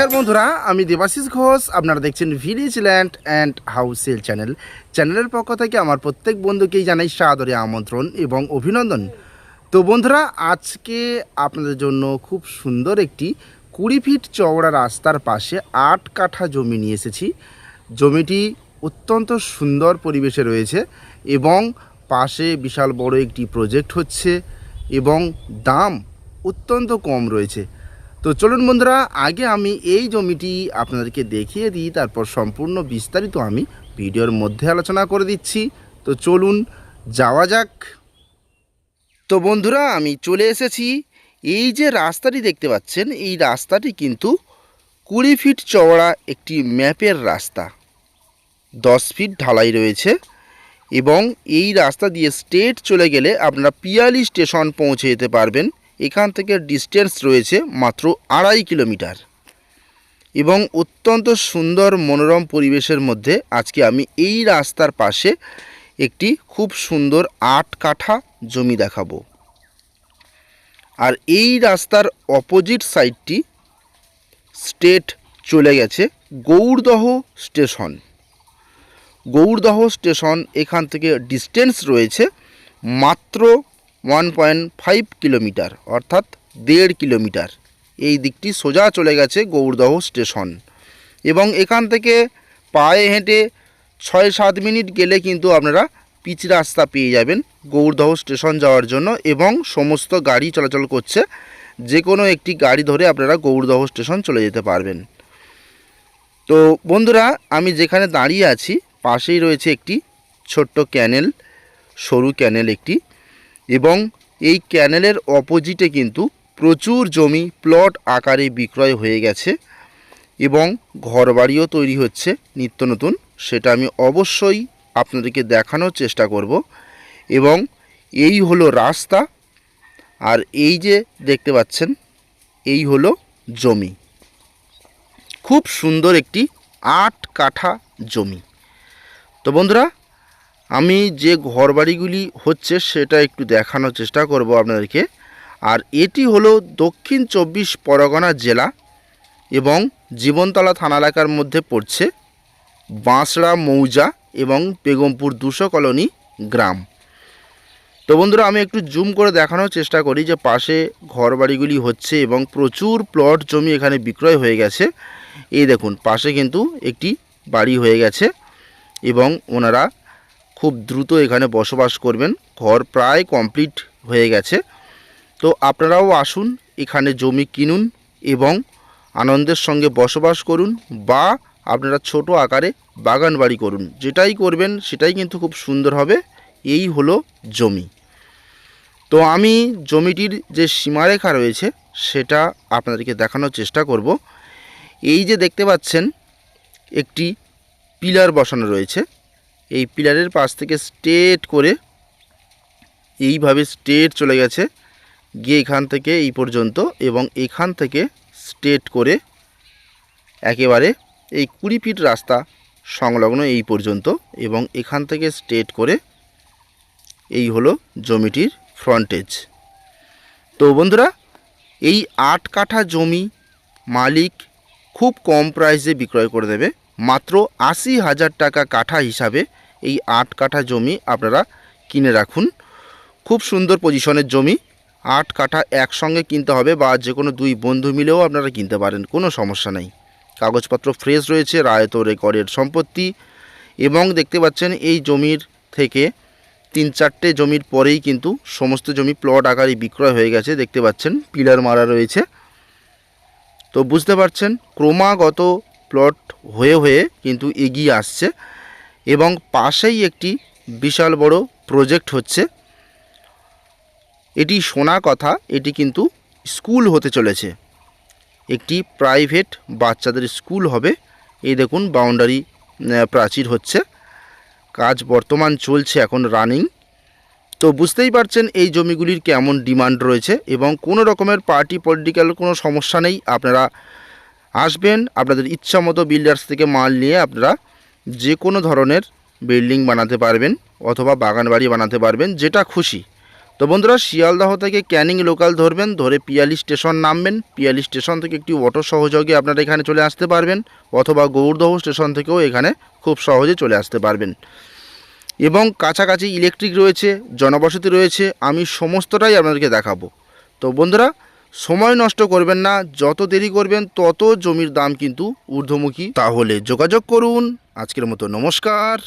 নমস্কার বন্ধুরা, আমি দেবাশিস ঘোষ, আপনারা দেখছেন village land and housel channel. চ্যানেলের পক্ষ থেকে আমার প্রত্যেক বন্ধুকেই জানাই সাদরে আমন্ত্রণ এবং অভিনন্দন। তো বন্ধুরা, আজকে আপনাদের জন্য খুব সুন্দর একটি কুড়ি ফিট চওড়া রাস্তার পাশে আট কাঠা জমি নিয়ে এসেছি। জমিটি অত্যন্ত সুন্দর পরিবেশে রয়েছে এবং পাশে বিশাল বড় একটি প্রজেক্ট হচ্ছে এবং দাম অত্যন্ত কম রয়েছে। তো চলুন বন্ধুরা, আগে আমি এই জমিটি আপনাদেরকে দেখিয়ে দিই, তারপর সম্পূর্ণ বিস্তারিত আমি ভিডিওর মধ্যে আলোচনা করে দিচ্ছি। তো চলুন যাওয়া যাক। তো বন্ধুরা, আমি চলে এসেছি। এই যে রাস্তাটি দেখতে পাচ্ছেন, এই রাস্তাটি কিন্তু কুড়ি ফিট চওড়া একটি ম্যাপের রাস্তা। দশ ফিট ঢালাই রয়েছে এবং এই রাস্তা দিয়ে স্টেট চলে গেলে আপনারা পিয়ালি স্টেশন পৌঁছে যেতে পারবেন। এখান থেকে ডিস্টেন্স রয়েছে মাত্র আড়াই কিলোমিটার। এবং অত্যন্ত সুন্দর মনোরম পরিবেশের মধ্যে আজকে আমি এই রাস্তার পাশে একটি খুব সুন্দর আট কাঠা জমি দেখাবো। আর এই রাস্তার অপোজিট সাইডটি স্টেট চলে গেছে গৌড়দহ স্টেশন গৌড়দহ স্টেশন এখান থেকে ডিস্টেন্স রয়েছে মাত্র ওয়ান পয়েন্ট ফাইভ কিলোমিটার, অর্থাৎ দেড় কিলোমিটার। এই দিকটি সোজা চলে গেছে গৌড়দহ স্টেশন। এবং এখান থেকে পায়ে হেঁটে ছয় সাত মিনিট গেলে কিন্তু আপনারা পিচ রাস্তা পেয়ে যাবেন গৌড়দহ স্টেশন যাওয়ার জন্য এবং সমস্ত গাড়ি চলাচল করছে। যে কোনো একটি গাড়ি ধরে আপনারা গৌড়দহ স্টেশন চলে যেতে পারবেন। তো বন্ধুরা, আমি যেখানে দাঁড়িয়ে আছি, পাশেই রয়েছে একটি ছোট্ট ক্যানেল, সরু ক্যানেল একটি। এবং এই ক্যানেলের অপোজিটে কিন্তু প্রচুর জমি প্লট আকারে বিক্রয় হয়ে গেছে এবং ঘরবাড়িও তৈরি হচ্ছে নিত্য নতুন, সেটা আমি অবশ্যই আপনাদেরকে দেখানোর চেষ্টা করব। এবং এই হলো রাস্তা, আর এই যে দেখতে পাচ্ছেন, এই হলো জমি। খুব সুন্দর একটি আট কাঠা জমি। তো বন্ধুরা আমি যে ঘরবাড়িগুলি হচ্ছে সেটা একটু দেখানোর চেষ্টা করব আপনাদেরকে। আর এটি হলো দক্ষিণ চব্বিশ পরগনা জেলা এবং জীবনতলা থানা এলাকার মধ্যে পড়ছে বাঁশড়া, মৌজা এবং বেগমপুর দুশো কলোনি গ্রাম। তো বন্ধুরা, আমি একটু জুম করে দেখানোর চেষ্টা করি যে পাশে ঘরবাড়িগুলি হচ্ছে এবং প্রচুর প্লট জমি এখানে বিক্রয় হয়ে গেছে। এই দেখুন, পাশে কিন্তু একটি বাড়ি হয়ে গেছে এবং ওনারা খুব দ্রুত এখানে বসবাস করবেন। ঘর প্রায় কমপ্লিট হয়ে গেছে। তো আপনারাও আসুন, এখানে জমি কিনুন এবং আনন্দের সঙ্গে বসবাস করুন বা আপনারা ছোট আকারে বাগান বাড়ি করুন। যেটাই করবেন, সেটাই কিন্তু খুব সুন্দর হবে। এই হলো জমি। তো আমি জমিটির যে সীমারেখা রয়েছে, সেটা আপনাদেরকে দেখানোর চেষ্টা করব। এই যে দেখতে পাচ্ছেন, একটি পিলার বসানো রয়েছে। এই পিলারের পাশ থেকে স্ট্রেট করে এইভাবে স্ট্রেট চলে গেছে, গিয়ে এখান থেকে এই পর্যন্ত এবং এখান থেকে স্ট্রেট করে একেবারে এই কুড়ি ফিট রাস্তা সংলগ্ন এই পর্যন্ত এবং এখান থেকে স্ট্রেট করে এই হলো জমিটির ফ্রন্টেজ তো বন্ধুরা, এই আট কাঠা জমি মালিক খুব কম প্রাইসে বিক্রয় করে দেবে, মাত্র আশি হাজার টাকা কাঠা হিসাবে এই আট কাঠা জমি আপনারা কিনে রাখুন। খুব সুন্দর পজিশনের জমি। আট কাঠা একসঙ্গে কিনতে হবে বা যে কোনো দুই বন্ধু মিলেও আপনারা কিনতে পারেন, কোনো সমস্যা নেই। কাগজপত্র ফ্রেশ রয়েছে, রায়ত রেকর্ডের সম্পত্তি এবং দেখতে পাচ্ছেন এই জমির থেকে তিন চারটে জমির পরেই কিন্তু সমস্ত জমি প্লট আকারে বিক্রয় হয়ে গেছে, দেখতে পাচ্ছেন পিলার মারা রয়েছে। তো বুঝতে পারছেন, ক্রমাগত প্লট হয়ে হয়ে কিন্তু এগিয়ে আসছে। এবং পাশেই একটি বিশাল বড় প্রজেক্ট হচ্ছে। এটি শোনা কথা, এটি কিন্তু স্কুল হতে চলেছে। একটি প্রাইভেট বাচ্চাদের স্কুল হবে। এই দেখুন, বাউন্ডারি প্রাচীর হচ্ছে। কাজ বর্তমান চলছে, এখন রানিং। তো বুঝতেই পারছেন এই জমিগুলির কেমন ডিমান্ড রয়েছে এবং কোনো রকমের পার্টি পলিটিক্যাল কোনো সমস্যা নেই। আপনারা আসবেন, আপনাদের ইচ্ছা মতো বিল্ডার্স থেকে মাল নিয়ে আপনারা যে কোনো ধরনের বিল্ডিং বানাতে পারবেন অথবা বাগান বাড়ি বানাতে পারবেন, যেটা খুশি। তো বন্ধুরা, শিয়ালদাহ থেকে ক্যানিং লোকাল ধরবেন, ধরে পিয়ালি স্টেশন নামবেন। পিয়ালি স্টেশন থেকে একটি অটো সহযোগে আপনারা এখানে চলে আসতে পারবেন, অথবা গৌরদহ স্টেশন থেকেও এখানে খুব সহজে চলে আসতে পারবেন। এবং কাছাকাছি ইলেকট্রিক রয়েছে, জনবসতি রয়েছে, আমি সমস্তটাই আপনাদেরকে দেখাবো। তো বন্ধুরা, সময় নষ্ট করবেন না, যত দেরি করবেন, তত জমির দাম কিন্তু ঊর্ধ্বমুখী। তাহলে যোগাযোগ করুন। আজকের মতো নমস্কার।